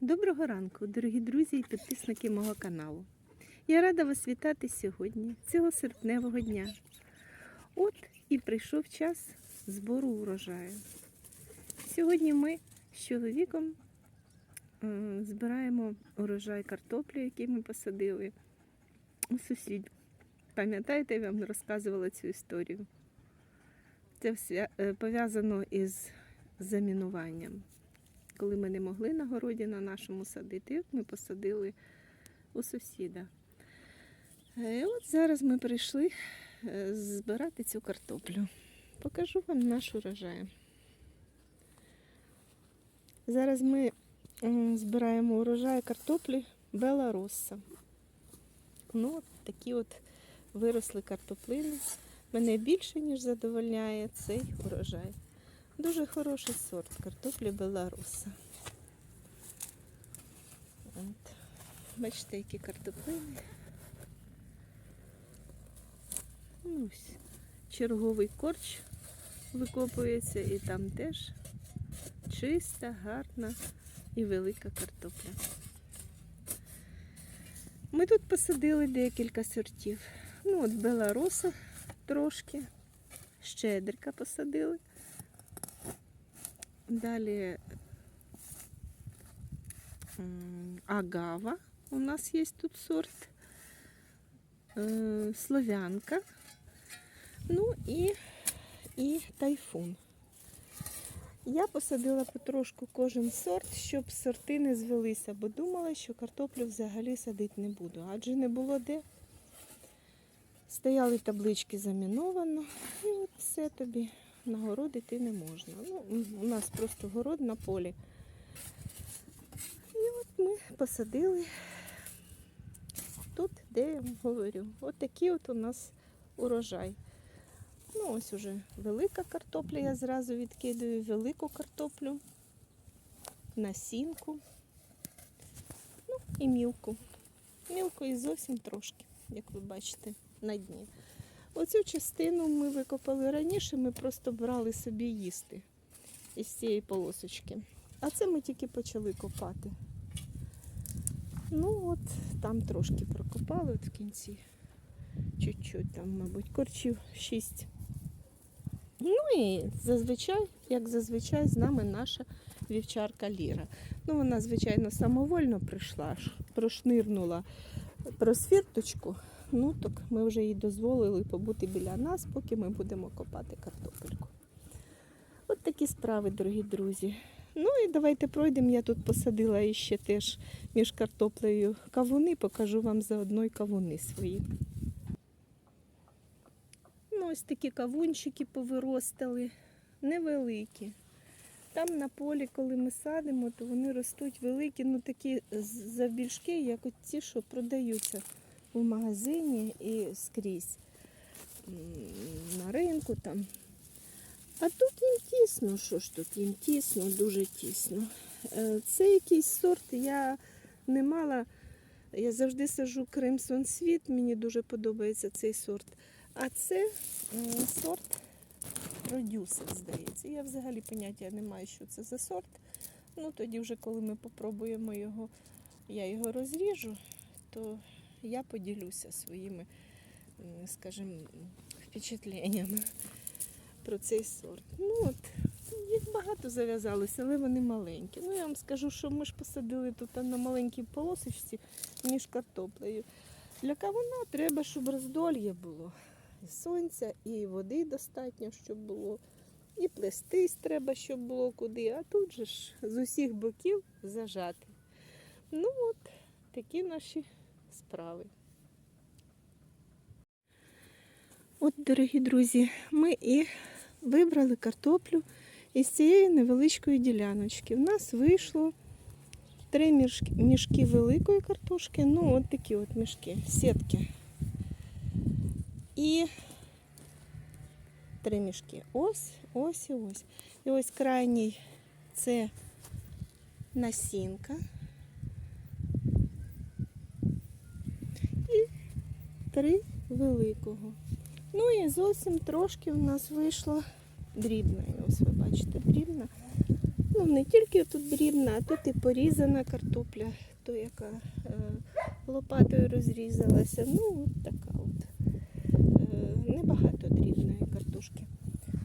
Доброго ранку, дорогі друзі і підписники мого каналу. Я рада вас вітати сьогодні, цього серпневого дня. От і прийшов час збору урожаю. Сьогодні ми з чоловіком е, збираємо урожай картоплі, який ми посадили у сусідів. Пам'ятаєте, я вам розказувала цю історію. Це е, пов'язано із замінуванням коли ми не могли на городі на нашому садити, ми посадили у сусіда. Е, І от зараз ми прийшли е, збирати цю картоплю. Покажу вам наш урожай. Зараз ми збираємо урожай картоплі Белароса. Ну, от такі от виросли картоплини. Мене більше, ніж задовольняє цей урожай. Дуже хороший сорт картоплі Беларуса. От. Бачите, які картоплини. Ну, ось черговий корч викопується і там теж чиста, гарна і велика картопля. Ми тут посадили декілька сортів. Ну, от Беларуса трошки, щедрика посадили. Далі агава у нас є тут сорт. Е, Слов'янка. Ну і, і тайфун. Я посадила потрошку кожен сорт, щоб сорти не звелися, бо думала, що картоплю взагалі садити не буду, адже не було де. Стояли таблички заміновано, і от все тобі на город іти не можна. Ну, у нас просто город на полі. І от ми посадили тут, де я говорю. От такий от у нас урожай. Ну, ось уже велика картопля, я зразу відкидаю велику картоплю, насінку, ну і мілку. Мілку і зовсім трошки, як ви бачите, на дні. Оцю частину ми викопали раніше, ми просто брали собі їсти із цієї полосочки. А це ми тільки почали копати. Ну от, там трошки прокопали от в кінці. Чуть-чуть там, мабуть, корчів 6. Ну і зазвичай, як зазвичай, з нами наша вівчарка Ліра. Ну, вона, звичайно, самовольно прийшла, прошнирнула просвірточку. Ну, ми вже їй дозволили побути біля нас, поки ми будемо копати картопельку. От такі справи, дорогі друзі. Ну і давайте пройдемо. Я тут посадила іще теж між картоплею кавуни, покажу вам заодно й кавуни свої. Ну, ось такі кавунчики повиростали, невеликі. Там на полі, коли ми садимо, то вони ростуть великі, ну такі завбільшки, як от ті, що продаються в магазині і скрізь на ринку там. А тут їм тісно, що ж тут їм тісно, дуже тісно. Е, Це якийсь сорт, я не мала. Я завжди сажу Кримсон Світ, мені дуже подобається цей сорт. А це сорт продюсер, здається. Я взагалі поняття не маю, що це за сорт. Ну тоді вже коли ми попробуємо його, я його розріжу, то я поділюся своїми, скажімо, впечатленнями про цей сорт. Ну от, їх багато зав'язалося, але вони маленькі. Ну я вам скажу, що ми ж посадили тут на маленькій полосочці між картоплею. Для кавуна треба, щоб роздольє було. І сонця, і води достатньо, щоб було. І плестись треба, щоб було куди. А тут же ж з усіх боків зажати. Ну от, такі наші справи. От, дорогі друзі, ми і вибрали картоплю із цієї невеличкої діляночки. У нас вийшло три мішки, мішки великої картошки, ну от такі от мішки, сітки. І три мішки. Ось, ось і ось. І ось крайній це насінка. 3 великого. Ну і зовсім трошки в нас вийшло дрібна. Ось ви бачите, дрібна. Ну, не тільки тут дрібна, а тут і порізана картопля, то яка е, лопатою розрізалася. Ну, от така от. Е, небагато дрібної картошки.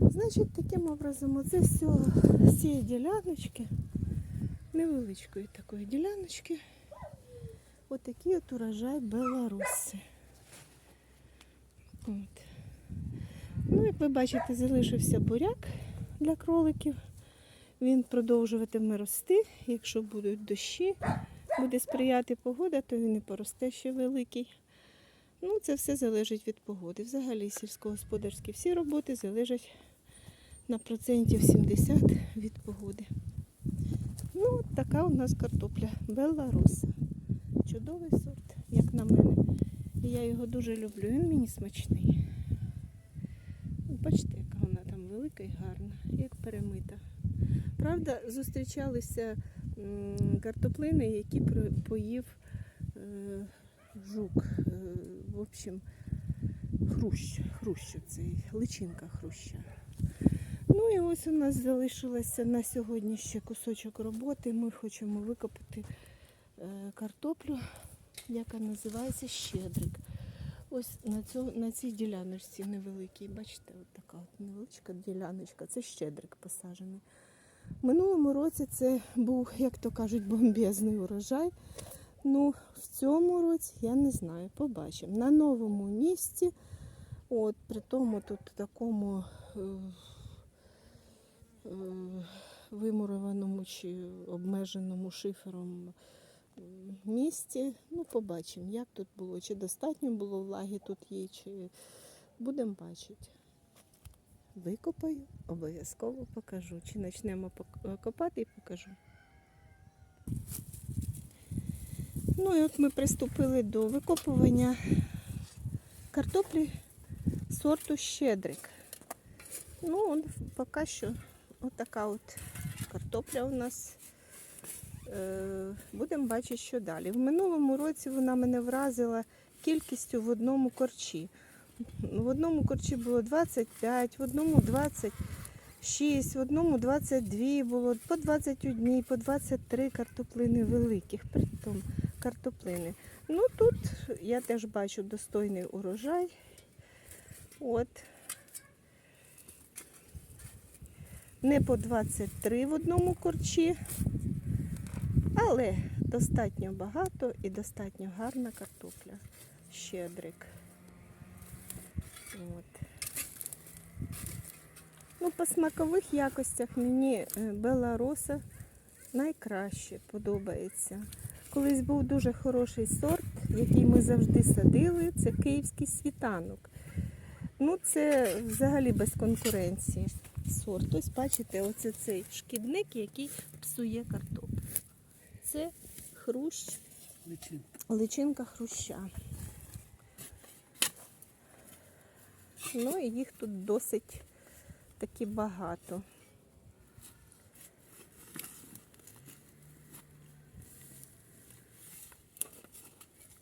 Значить, таким образом, оце все всі діляночки, невеличкої такої діляночки, отакий от, урожай Беларуси. От. Ну, як ви бачите, залишився буряк для кроликів. Він продовжуватиме рости. Якщо будуть дощі, буде сприяти погода, то він і поросте ще великий. Ну, це все залежить від погоди. Взагалі сільськогосподарські всі роботи залежать на процентів 70 від погоди. Ну, от така у нас картопля Беларуса. Чудовий сорт, як на мене. Я його дуже люблю. Він мені смачний. Бачите, яка вона там велика і гарна, як перемита. Правда, зустрічалися картоплини, які поїв е, жук. Е, в общем, хрущ, хрущ цей, личинка хруща. Ну і ось у нас залишилося на сьогодні ще кусочок роботи. Ми хочемо викопати е, картоплю, яка називається щедрик. Ось на, цьому, на цій діляночці невеликій, бачите, от така от невеличка діляночка, це щедрик посаджений. Минулому році це був, як то кажуть, бомбезний урожай. Ну, в цьому році я не знаю, побачимо. На новому місці, от при тому тут такому е, е, вимурованому чи обмеженому шифером місці. Ну, побачимо, як тут було, чи достатньо було влаги тут є, чи будемо бачити. Викопаю, обов'язково покажу. Чи почнемо копати і покажу. Ну і от ми приступили до викопування картоплі сорту щедрик. Ну, он поки що отака от картопля у нас. Е, Будемо бачити, що далі. В минулому році вона мене вразила кількістю в одному корчі. В одному корчі було 25, в одному 26, в одному 22 було, по 21, по 23 картоплини великих, притом картоплини. Ну тут я теж бачу достойний урожай. От. Не по 23 в одному корчі, але достатньо багато і достатньо гарна картопля. Щедрик. От. Ну, по смакових якостях мені е, Белароса найкраще подобається. Колись був дуже хороший сорт, який ми завжди садили, це київський світанок. Ну, це взагалі без конкуренції сорт. Ось бачите, оце цей шкідник, який псує картоплю. Це хрущ, Личин. личинка хруща. Ну і їх тут досить таки багато.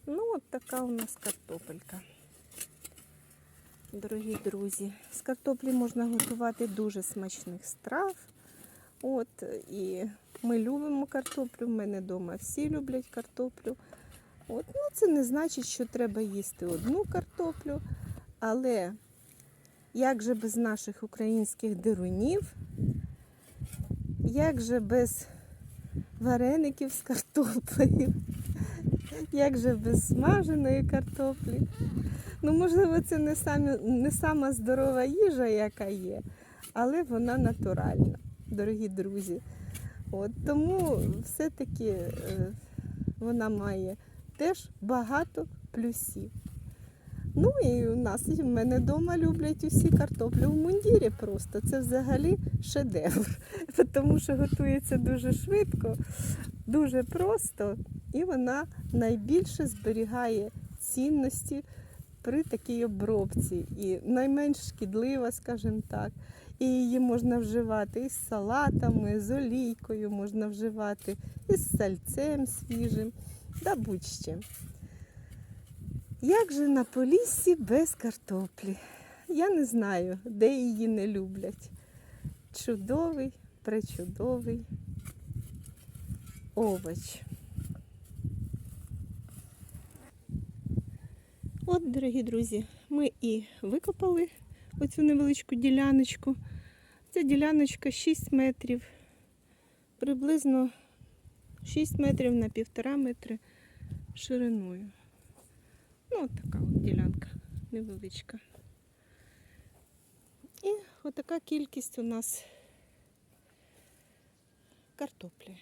Ну, от така у нас картопелька. Дорогі друзі, з картоплі можна готувати дуже смачних страв. От, і ми любимо картоплю, в мене вдома всі люблять картоплю. От, ну, це не значить, що треба їсти одну картоплю, але як же без наших українських дирунів, як же без вареників з картоплею, як же без смаженої картоплі. Ну, можливо, це не, самі, не сама здорова їжа, яка є, але вона натуральна, дорогі друзі. От, тому все-таки е, вона має теж багато плюсів. Ну і у нас і в мене вдома люблять усі картоплю в мундірі просто. Це взагалі шедевр, тому що готується дуже швидко, дуже просто, і вона найбільше зберігає цінності при такій обробці. І найменш шкідлива, скажімо так. І її можна вживати із салатами, з олійкою можна вживати, із сальцем свіжим, да будь-чим. Як же на поліссі без картоплі? Я не знаю, де її не люблять. Чудовий, пречудовий овоч. От, дорогі друзі, ми і викопали оцю невеличку діляночку. Ця діляночка 6 метрів, приблизно 6 метрів на півтора метри шириною. Ну, от така от ділянка невеличка. І отака кількість у нас картоплі.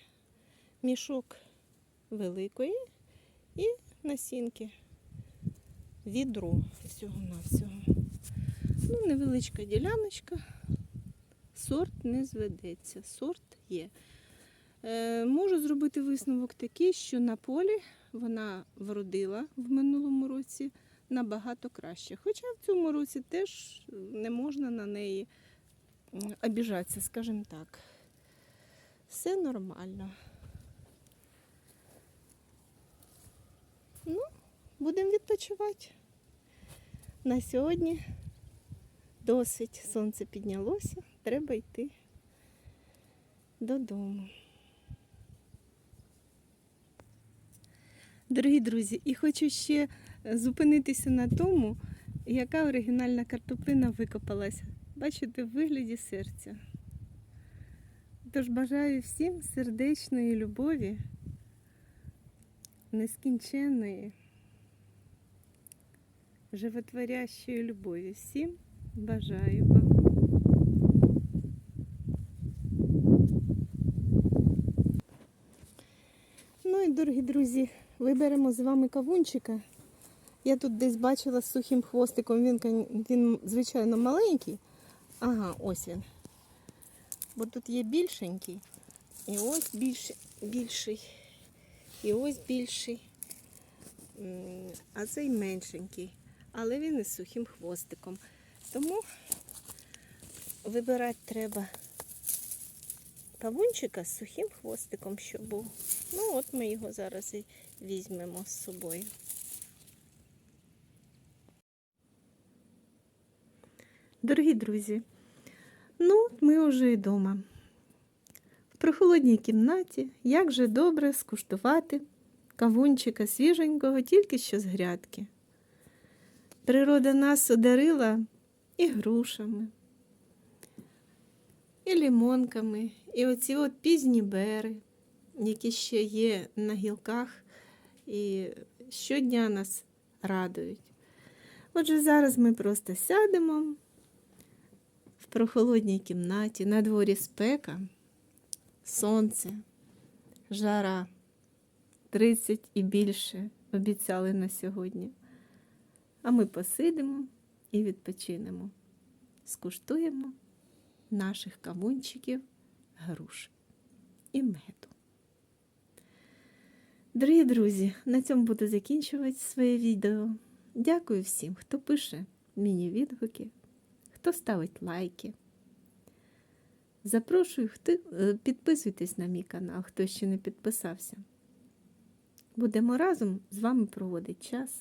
Мішок великої і насінки. Відро всього-навсього. Ну, невеличка діляночка. Сорт не зведеться. Сорт є. Е, можу зробити висновок такий, що на полі вона вродила в минулому році набагато краще. Хоча в цьому році теж не можна на неї обіжатися, скажімо так. Все нормально. Ну, будемо відпочивати. На сьогодні досить сонце піднялося, треба йти додому. Дорогі друзі, і хочу ще зупинитися на тому, яка оригінальна картоплина викопалася. Бачите, в вигляді серця. Тож бажаю всім сердечної любові, нескінченної, животворящої любові. Всім бажаю вам. Ну і, дорогі друзі, виберемо з вами кавунчика. Я тут десь бачила з сухим хвостиком, він, він звичайно маленький. Ага, ось він. Бо тут є більшенький. І ось більш, більший. І ось більший. А цей меншенький. Але він із сухим хвостиком. Тому вибирати треба кавунчика з сухим хвостиком, щоб був. Ну, от ми його зараз і візьмемо з собою. Дорогі друзі, ну, ми вже і вдома. В прохолодній кімнаті як же добре скуштувати кавунчика свіженького тільки що з грядки. Природа нас одарила і грушами, і лімонками, і оці от пізні бери, які ще є на гілках і щодня нас радують. Отже, зараз ми просто сядемо в прохолодній кімнаті, на дворі спека, сонце, жара 30 і більше обіцяли на сьогодні. А ми посидимо і відпочинемо, скуштуємо наших кавунчиків, груш і меду. Дорогі друзі, на цьому буду закінчувати своє відео. Дякую всім, хто пише мені відгуки, хто ставить лайки. Запрошую, хто, е, підписуйтесь на мій канал, хто ще не підписався. Будемо разом з вами проводити час.